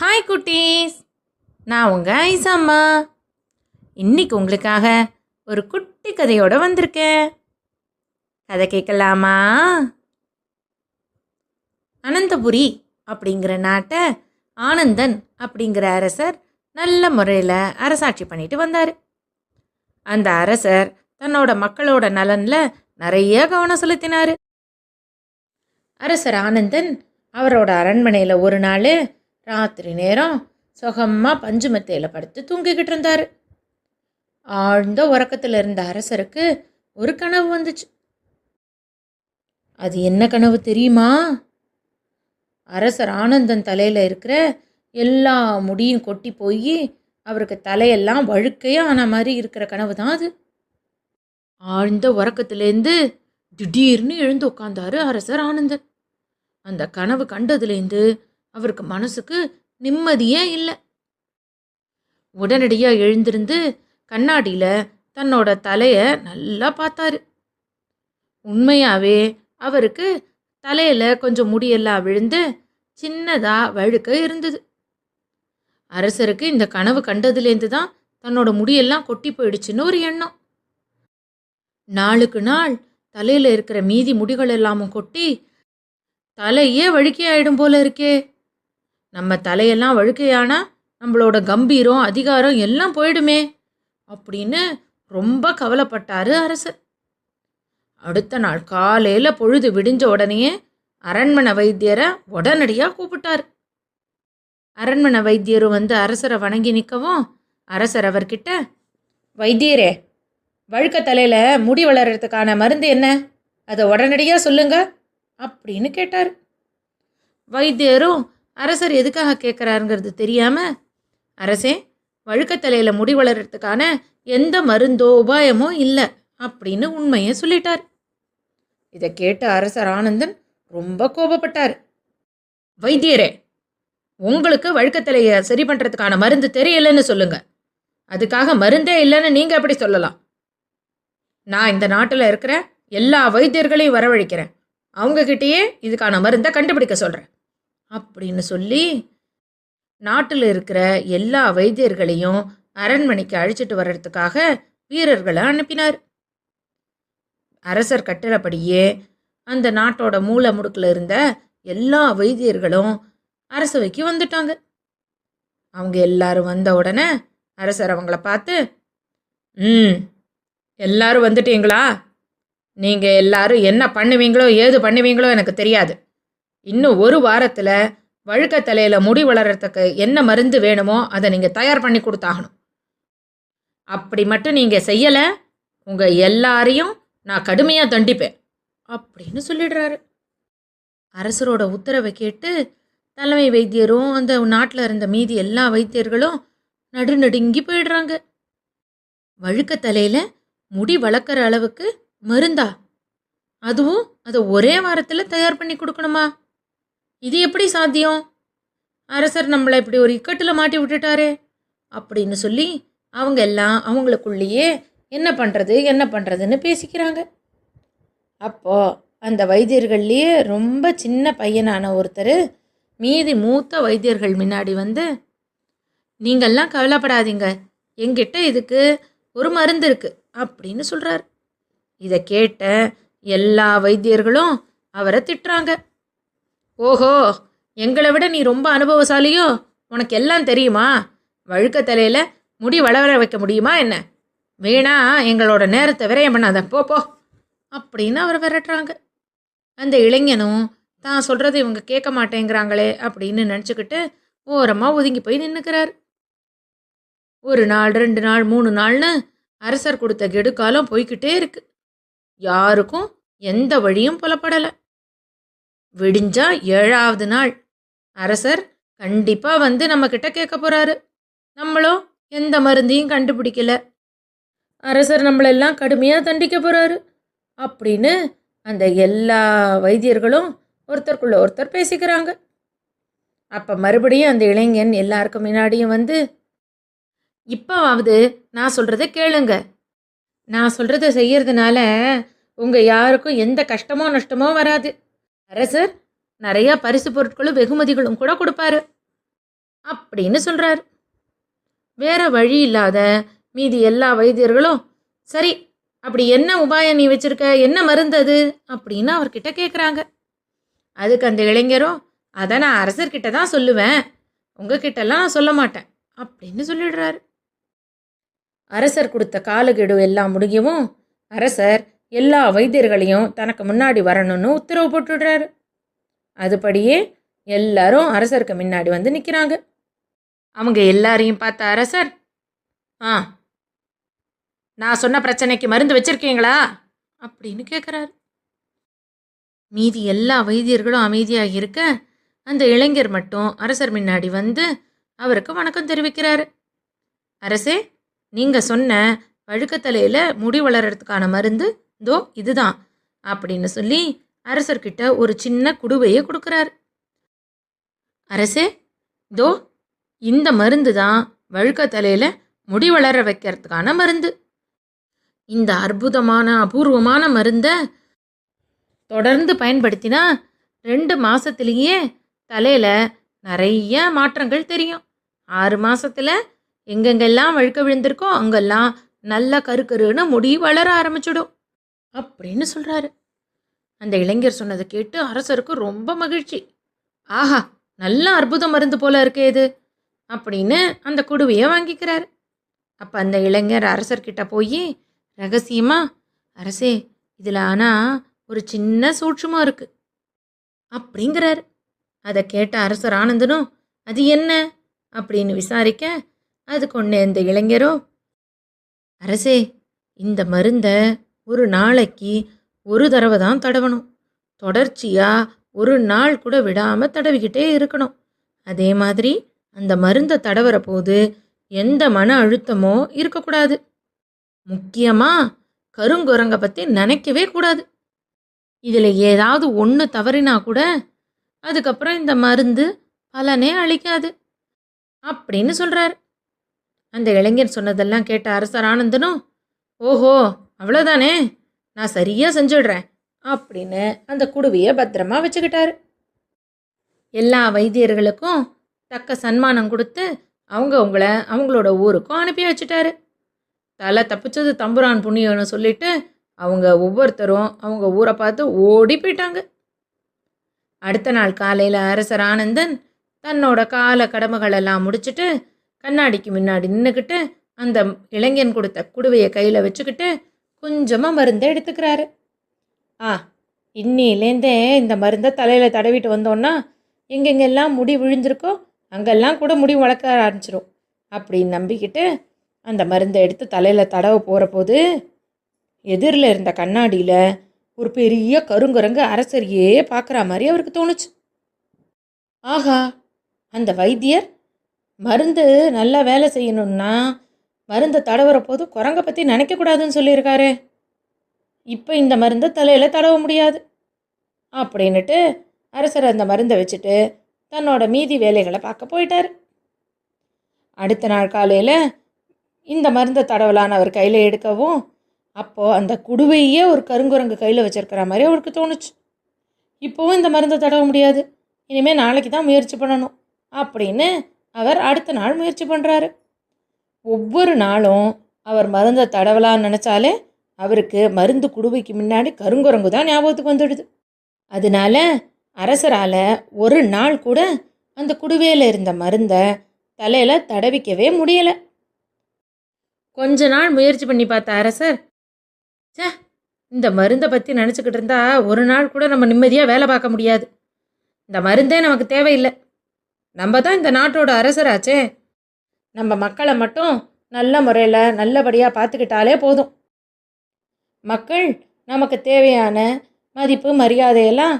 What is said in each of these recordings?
Hi குட்டீஸ். நான் உங்கள் ஐசாம்மா இன்னைக்கு உங்களுக்காக ஒரு குட்டி கதையோட வந்திருக்கேன். கதை கேட்கலாமா? அனந்தபுரி அப்படிங்கிற நாட்டை ஆனந்தன் அப்படிங்கிற அரசர் நல்ல முறையில் அரசாட்சி பண்ணிட்டு வந்தார். அந்த அரசர் தன்னோட மக்களோட நலனில் நிறைய கவனம் செலுத்தினார். அரசர் ஆனந்தன் அவரோட அரண்மனையில் ஒரு நாள் ராத்திரி நேரம் சுகமாக பஞ்சு மெத்தையில் படுத்து தூங்கிக்கிட்டு இருந்தார். ஆழ்ந்த உறக்கத்தில் இருந்த அரசருக்கு ஒரு கனவு வந்துச்சு. அது என்ன கனவு தெரியுமா? அரசர் ஆனந்தன் தலையில் இருக்கிற எல்லா முடியும் கொட்டி போய் அவருக்கு தலையெல்லாம் வழுக்கையே ஆன மாதிரி இருக்கிற கனவு தான் அது. ஆழ்ந்த உறக்கத்துலேருந்து திடீர்னு எழுந்து உட்காந்தாரு அரசர் ஆனந்தன். அந்த கனவு கண்டதுலேருந்து அவருக்கு மனசுக்கு நிம்மதியே இல்லை. உடனடியாக எழுந்திருந்து கண்ணாடியில் தன்னோட தலையை நல்லா பார்த்தாரு. உண்மையாகவே அவருக்கு தலையில் கொஞ்சம் முடியெல்லாம் விழுந்து சின்னதாக வழுக்க இருந்தது. அரசருக்கு இந்த கனவு கண்டதுலேருந்து தான் தன்னோட முடியெல்லாம் கொட்டி போயிடுச்சுன்னு ஒரு எண்ணம். நாளுக்கு நாள் தலையில் இருக்கிற மீதி முடிகள் எல்லாமும் கொட்டி தலையே வழுக்கி ஆயிடும் போல இருக்கே. நம்ம தலையெல்லாம் வழுக்கையானா நம்மளோட கம்பீரம் அதிகாரம் எல்லாம் போயிடுமே அப்படின்னு ரொம்ப கவலைப்பட்டாரு அரசர். அடுத்த நாள் காலையில் பொழுது விடிஞ்ச உடனேயே அரண்மனை வைத்தியரை உடனடியாக கூப்பிட்டார். அரண்மனை வைத்தியரும் வந்து அரசரை வணங்கி நிற்கவும் அரசர் அவர்கிட்ட வைத்தியரே வழுக்க தலையில் முடி வளர்கிறதுக்கான மருந்து என்ன? அதை உடனடியாக சொல்லுங்க அப்படின்னு கேட்டார். வைத்தியரும் அரசர் எதுக்காக கேட்குறாருங்கிறது தெரியாமல் அரசே வழுக்கத்தலையில் முடி வளர்கிறதுக்கான எந்த மருந்தோ உபாயமோ இல்லை அப்படின்னு உண்மையை சொல்லிட்டார். இதை கேட்ட அரசர் ஆனந்தன் ரொம்ப கோபப்பட்டார். வைத்தியரே உங்களுக்கு வழுக்கத்தலையை சரி பண்ணுறதுக்கான மருந்து தெரியலைன்னு சொல்லுங்க. அதுக்காக மருந்தே இல்லைன்னு நீங்கள் எப்படி சொல்லலாம்? நான் இந்த நாட்டில் இருக்கிற எல்லா வைத்தியர்களையும் வரவழைக்கிறேன். அவங்கக்கிட்டேயே இதுக்கான மருந்தை கண்டுபிடிக்க சொல்கிறேன் அப்படின்னு சொல்லி நாட்டில் இருக்கிற எல்லா வைத்தியர்களையும் அரண்மனைக்கு அழைச்சிட்டு வர்றதுக்காக வீரர்களை அனுப்பினார். அரசர் கட்டளப்படியே அந்த நாட்டோட மூல முடுக்கில் இருந்த எல்லா வைத்தியர்களும் அரசவைக்கு வந்துட்டாங்க. அவங்க எல்லாரும் வந்த உடனே அரசர் அவங்கள பார்த்து ம் எல்லாரும் வந்துட்டீங்களா? நீங்கள் எல்லாரும் என்ன பண்ணுவீங்களோ ஏது பண்ணுவீங்களோ எனக்கு தெரியாது. இன்னும் ஒரு வாரத்தில் வழுக்க தலையில் முடி வளர்கிறதுக்கு என்ன மருந்து வேணுமோ அதை நீங்கள் தயார் பண்ணி கொடுத்தாகணும். அப்படி மட்டும் நீங்கள் செய்யலை உங்கள் எல்லாரையும் நான் கடுமையாக தண்டிப்பேன் அப்படின்னு சொல்லிடுறாரு. அரசரோட உத்தரவை கேட்டு தலைமை வைத்தியரும் அந்த நாட்டில் இருந்த மீதி எல்லா வைத்தியர்களும் நடுநடுங்கி போயிடுறாங்க. வழுக்க தலையில் முடி வளர்க்குற அளவுக்கு மருந்தா? அதுவும் அதை ஒரே வாரத்தில் தயார் பண்ணி கொடுக்கணுமா? இது எப்படி சாத்தியம்? அரசர் நம்மளை இப்படி ஒரு இக்கட்டில் மாட்டி விட்டுட்டாரே. அப்படின்னு சொல்லி அவங்க எல்லாம் அவங்களுக்குள்ளேயே என்ன பண்ணுறது என்ன பண்ணுறதுன்னு பேசிக்கிறாங்க. அப்போது அந்த வைத்தியர்கள்லேயே ரொம்ப சின்ன பையனான ஒருத்தர் மீதி மூத்த வைத்தியர்கள் முன்னாடி வந்து நீங்கள்லாம் கவலைப்படாதீங்க. எங்கிட்ட இதுக்கு ஒரு மருந்து இருக்குது அப்படின்னு சொல்கிறார் இதை கேட்ட எல்லா வைத்தியர்களும் அவரை திட்டுறாங்க. ஓஹோ எங்களை விட நீ ரொம்ப அனுபவசாலியோ? உனக்கு எல்லாம் தெரியுமா? வழுக்க தலையில் முடி வளர வைக்க முடியுமா என்ன? வீணா எங்களோட நேரத்தை விரயம் பண்ணாத. போ போ. அப்படின்னு அவர் விரட்டுறாங்க. அந்த இளைஞனும் தான் சொல்கிறது இவங்க கேட்க மாட்டேங்கிறாங்களே அப்படின்னு நினச்சிக்கிட்டு ஓரமாக ஒதுங்கி போய் நின்றுக்கிறார் ஒரு நாள் ரெண்டு நாள் மூணு நாள்னு அரசர் கொடுத்த கெடுக்காலம் போய்கிட்டே இருக்கு. யாருக்கும் எந்த வழியும் புலப்படலை. விடிஞ்சா ஏழாவது நாள். அரசர் கண்டிப்பாக வந்து நம்மக்கிட்ட கேட்க போகிறாரு நம்மளும் எந்த மருந்தையும் கண்டுபிடிக்கல. அரசர் நம்மளெல்லாம் கடுமையாக தண்டிக்க போகிறாரு அப்படின்னு அந்த எல்லா வைத்தியர்களும் ஒருத்தருக்குள்ள ஒருத்தர் பேசிக்கிறாங்க. அப்போ மறுபடியும் அந்த இளைஞன் எல்லாருக்கும் முன்னாடியும் வந்து இப்போவாவது நான் சொல்கிறத கேளுங்க. நான் சொல்கிறத செய்யறதுனால உங்கள் யாருக்கும் எந்த கஷ்டமோ நஷ்டமோ வராது. அரசர் நிறையா பரிசு பொருட்களும் வெகுமதிகளும் கூட கொடுப்பாரு. அப்படின்னு சொல்கிறார் வேற வழி இல்லாத மீதி எல்லா வைத்தியர்களும் சரி அப்படி என்ன உபாயம் நீ வச்சிருக்க? என்ன மருந்து அது? அப்படின்னு அவர்கிட்ட கேட்குறாங்க அதுக்கு அந்த இளைஞரும் அதை நான் அரசர்கிட்ட தான் சொல்லுவேன். உங்ககிட்டலாம் நான் சொல்ல மாட்டேன். அப்படின்னு சொல்லிடுறாரு. அரசர் கொடுத்த காலக்கெடு எல்லாம் முடியவும் அரசர் எல்லா வைத்தியர்களையும் தனக்கு முன்னாடி வரணும்னு உத்தரவு போட்டுடுறாரு. அதுபடியே எல்லாரும் அரசருக்கு முன்னாடி வந்து நிற்கிறாங்க அவங்க எல்லாரையும் பார்த்த அரசர் ஆ நான் சொன்ன பிரச்சனைக்கு மருந்து வச்சிருக்கீங்களா? அப்படின்னு கேட்குறாரு மீதி எல்லா வைத்தியர்களும் அமைதியாக இருக்க அந்த இளைஞர் மட்டும் அரசர் முன்னாடி வந்து அவருக்கு வணக்கம் தெரிவிக்கிறாரு. அரசே நீங்கள் சொன்ன வழுக்கத்தலையில் முடி வளர்கிறதுக்கான மருந்து தோ இதுதான் அப்படின்னு சொல்லி அரசர்கிட்ட ஒரு சின்ன குடுவையை கொடுக்குறாரு. அரசே தோ இந்த மருந்து தான் வழுக்க தலையில் முடி வளர வைக்கிறதுக்கான மருந்து. இந்த அற்புதமான அபூர்வமான மருந்தை தொடர்ந்து பயன்படுத்தினா ரெண்டு மாசத்திலேயே தலையில் நிறைய மாற்றங்கள் தெரியும். ஆறு மாசத்துல எங்கெங்கெல்லாம் வழுக்க விழுந்திருக்கோ அங்கெல்லாம் நல்லா கருக்கருன்னு முடி வளர ஆரம்பிச்சிடும். அப்படின்னு சொல்கிறாரு அந்த இளைஞர் சொன்னதை கேட்டு அரசருக்கு ரொம்ப மகிழ்ச்சி. ஆஹா நல்ல அற்புத மருந்து போல இருக்கே இது அப்படின்னு அந்த குடுவையை வாங்கிக்கிறாரு. அப்போ அந்த இளைஞர் அரசர்கிட்ட போய் ரகசியமா அரசே இதில் ஆனால் ஒரு சின்ன சூட்சமாக இருக்கு அப்படிங்கிறாரு. அதை கேட்ட அரசர் ஆனந்தனும் அது என்ன? அப்படின்னு விசாரிக்க அது கொண்டு இந்த இளைஞரோ அரசே இந்த மருந்தை ஒரு நாளைக்கு ஒரு தடவை தான் தடவணும். தொடர்ச்சியாக ஒரு நாள் கூட விடாமல் தடவிக்கிட்டே இருக்கணும். அதே மாதிரி அந்த மருந்தை தடவுற போது எந்த மன அழுத்தமோ இருக்கக்கூடாது. முக்கியமாக கருங்குரங்கை பற்றி நினைக்கவே கூடாது. இதில் ஏதாவது ஒன்று தவறினா கூட அதுக்கப்புறம் இந்த மருந்து பலனே அளிக்காது அப்படின்னு சொல்கிறாரு அந்த இளைஞர் சொன்னதெல்லாம் கேட்ட அரசர் ஆனந்தனும் ஓஹோ அவ்வளோதானே நான் சரியாக செஞ்சிடுறேன். அப்படின்னு அந்த குடுவையை பத்திரமா வச்சுக்கிட்டாரு. எல்லா வைத்தியர்களுக்கும் தக்க சன்மானம் கொடுத்து அவங்க அவங்கள அவங்களோட ஊருக்கும் அனுப்பி வச்சுட்டாரு. தலை தப்பிச்சது தம்புரான் புண்ணியம்னு சொல்லிட்டு அவங்க ஒவ்வொருத்தரும் அவங்க ஊரை பார்த்து ஓடி போயிட்டாங்க. அடுத்த நாள் காலையில் அரசர் ஆனந்தன் தன்னோட கால கடமைகளெல்லாம் முடிச்சுட்டு கண்ணாடிக்கு முன்னாடி நின்றுக்கிட்டு அந்த இளைஞன் கொடுத்த குடுவையை கையில் வச்சுக்கிட்டு கொஞ்சமாக மருந்தை எடுத்துக்கிறாரு. ஆ இன்னிலேருந்தே இந்த மருந்தை தலையில் தடவிட்டு வந்தோன்னா எங்கெங்கெல்லாம் முடி விழுந்திருக்கோ அங்கெல்லாம் கூட முடி வளர்க்க ஆரம்பிச்சிடும் அப்படின்னு நம்பிக்கிட்டு அந்த மருந்தை எடுத்து தலையில் தடவ போகிற போது எதிரில் இருந்த கண்ணாடியில் ஒரு பெரிய கருங்குரங்கு அரசரையே பார்க்குற மாதிரி அவருக்கு தோணுச்சு. ஆஹா அந்த வைத்தியர் மருந்து நல்லா வேலை செய்யணும்னா மருந்தை தடவுற போது குரங்கை பற்றி நினைக்கக்கூடாதுன்னு சொல்லியிருக்காரு. இப்போ இந்த மருந்தை தலையில் தடவ முடியாது. அப்படின்னுட்டு அரசர் அந்த மருந்தை வச்சுட்டு தன்னோட மீதி வேலைகளை பார்க்க போயிட்டார். அடுத்த நாள் காலையில் இந்த மருந்தை தடவலான்னு அவர் கையில் எடுக்கவும் அப்போது அந்த குடுவையே ஒரு கருங்குரங்கு கையில் வச்சுருக்கிற மாதிரி அவருக்கு தோணுச்சு. இப்போவும் இந்த மருந்தை தடவ முடியாது. இனிமேல் நாளைக்கு தான் முயற்சி பண்ணணும். அப்படின்னு அவர் அடுத்த நாள் முயற்சி பண்ணுறாரு ஒவ்வொரு நாளும் அவர் மருந்தை தடவலான்னு நினச்சாலே அவருக்கு மருந்து குடுவைக்கு முன்னாடி கருங்குரங்கு தான் ஞாபகத்துக்கு வந்துடுது. அதனால அரசரால் ஒரு நாள் கூட அந்த குடுவையில் இருந்த மருந்தை தலையில் தடவிக்கவே முடியலை. கொஞ்ச நாள் முயற்சி பண்ணி பார்த்த அரசர் சே இந்த மருந்தை பற்றி நினச்சிக்கிட்டு இருந்தா ஒரு நாள் கூட நம்ம நிம்மதியாக வேலை பார்க்க முடியாது. இந்த மருந்தே நமக்கு தேவையில்லை. நம்ம தான் இந்த நாட்டோட அரசராச்சே. நம்ம மக்களை மட்டும் நல்ல முறையில் நல்லபடியாக பார்த்துக்கிட்டாலே போதும். மக்கள் நமக்கு தேவையான மதிப்பு மரியாதையெல்லாம்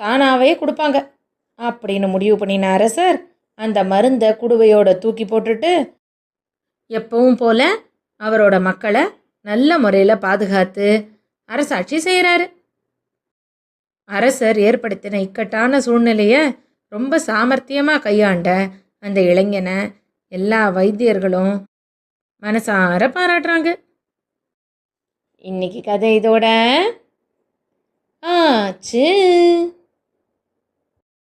தானாகவே கொடுப்பாங்க. அப்படின்னு முடிவு பண்ணின அரசர் அந்த மருந்தை குடுவையோட தூக்கி போட்டுட்டு எப்பவும் போல அவரோட மக்களை நல்ல முறையில் பாதுகாத்து அரசாட்சி செய்கிறாரு அரசர் ஏற்படுத்தின இக்கட்டான சூழ்நிலையை ரொம்ப சாமர்த்தியமாக கையாண்ட அந்த இளைஞனை எல்லா வைத்தியர்களும் மனசார பாராட்டுறாங்க. இன்னைக்கு கதை இதோட ஆச்சு.